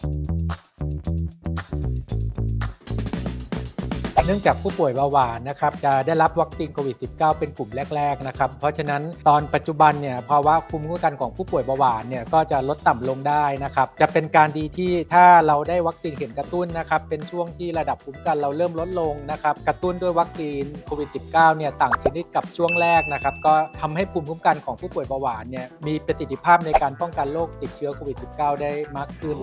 Thank you. เนื่องจากผู้ป่วยเบาหวานนะครับจะได้รับวัคซีนโควิด -19 เป็นกลุ่มแรกๆนะครับเพราะฉะนั้นตอนปัจจุบันเนี่ยภาวะภูมิคุ้มกันของผู้ป่วยเบาหวานเนี่ยก็จะลดต่ำลงได้นะครับจะเป็นการดีที่ถ้าเราได้วัคซีนเข็มกระตุ้นนะครับเป็นช่วงที่ระดับภูมิคุ้มกันเราเริ่มลดลงนะครับกระตุ้นด้วยวัคซีนโควิด -19 เนี่ยต่างชนิดกับช่วงแรกนะครับก็ทำให้ภูมิคุ้มกันของผู้ป่วยเบาหวานเนี่ยมีประสิทธิภาพในการป้องกันโรคติดเชื้อโควิด -19 ได้มากขึ้น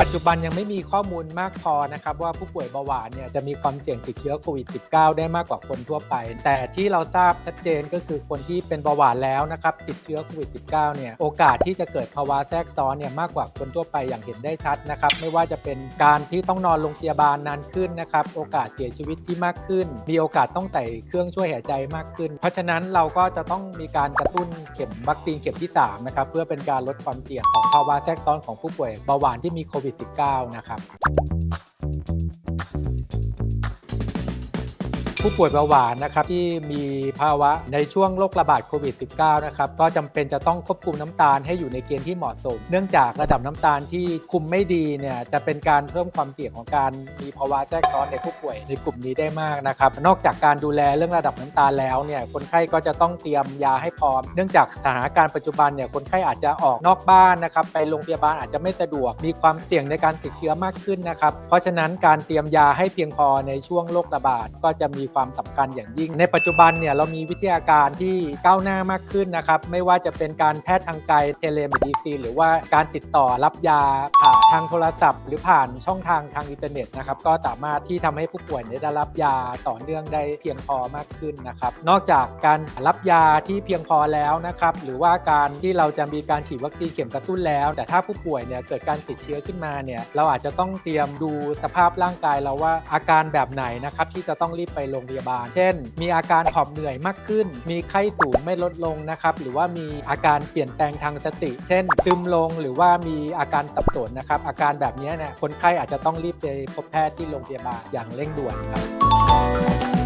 ปัจจุบันยังไม่มีข้อมูลมากพอนะครับว่าผู้ป่วยเบาหวานเนี่ยจะมีความเสี่ยงติดเชื้อโควิด -19 ได้มากกว่าคนทั่วไป แต่ที่เราทราบชัดเจนก็คือคนที่เป็นเบาหวานแล้วนะครับติดเชื้อโควิด -19 เนี่ยโอกาสที่จะเกิดภาวะแทรกซ้อนเนี่ยมากกว่าคนทั่วไปอย่างเห็นได้ชัดนะครับไม่ว่าจะเป็นการที่ต้องนอนโรงพยาบาลนานขึ้นนะครับโอกาสเสียชีวิตที่มากขึ้น มีโอกาสต้องใส่เครื่องช่วยหายใจมากขึ้น เพราะฉะนั้นเราก็จะต้องมีการกระตุ้นเข็มวัคซีนเข็มที่3นะครับเพื่อเป็นการลดความเสี่ยงของภาวะแทรกซ้อนของผู้ป่วยเบาหวานที่มีโควิด -19 นะครับ ผู้ป่วยเบาหวานนะครับที่มีภาวะในช่วงโรคระบาดโควิด -19 นะครับก็จำเป็นจะต้องควบคุมน้ำตาลให้อยู่ในเกณฑ์ที่เหมาะสม เนื่องจากระดับน้ำตาลที่คุมไม่ดีเนี่ยจะเป็นการเพิ่มความเสี่ยงของการมีภาวะแทรกซ้อนในผู้ป่วยในกลุ่มนี้ได้มากนะครับนอกจากการดูแลเรื่องระดับน้ำตาลแล้วเนี่ยคนไข้ก็จะต้องเตรียมยาให้พร้อม เนื่องจากสถานการณ์ปัจจุบันเนี่ยคนไข้อาจจะออกนอกบ้านนะครับไปโรงพยาบาลอาจจะไม่สะดวก มีความเสี่ยงในการติดเชื้อมากขึ้นนะครับเพราะฉะนั้นการเตรียมยาให้เพียงพอในช่วงโรคระบาดก็จะมีความสำคัญอย่างยิ่ง ในปัจจุบันเนี่ยเรามีวิทยาการที่ก้าวหน้ามากขึ้นนะครับ ไม่ว่าจะเป็นการแพทย์ทางไกลเทเลมดิซีหรือว่าการติดต่อรับยาผ่านทางโทรศัพท์ หรือผ่านช่องทางทางอินเทอร์เน็ตนะครับก็สามารถที่ทำให้ผู้ป่วยเนี่ยได้รับยาต่อเนื่องได้เพียงพอมากขึ้นนะครับ นอกจากการรับยาที่เพียงพอแล้วนะครับหรือว่าการที่เราจะมีการฉีดวัคซีนเข็มกระตุ้นแล้ว แต่ถ้าผู้ป่วยเนี่ยเกิดการติดเชื้อขึ้นมาเนี่ยเราอาจจะต้องเตรียมดูสภาพร่างกายเราว่าอาการแบบไหนนะครับที่จะต้องรีบไปโรงพยาบาล เช่น มีอาการหอบเหนื่อยมากขึ้น มีไข้สูงไม่ลดลงนะครับ หรือว่ามีอาการเปลี่ยนแปลงทางสติ เช่นซึมลงหรือว่ามีอาการสับสนนะครับ อาการแบบนี้เนี่ยคนไข้อาจจะต้องรีบไปพบแพทย์ที่โรงพยาบาลอย่างเร่งด่วนครับ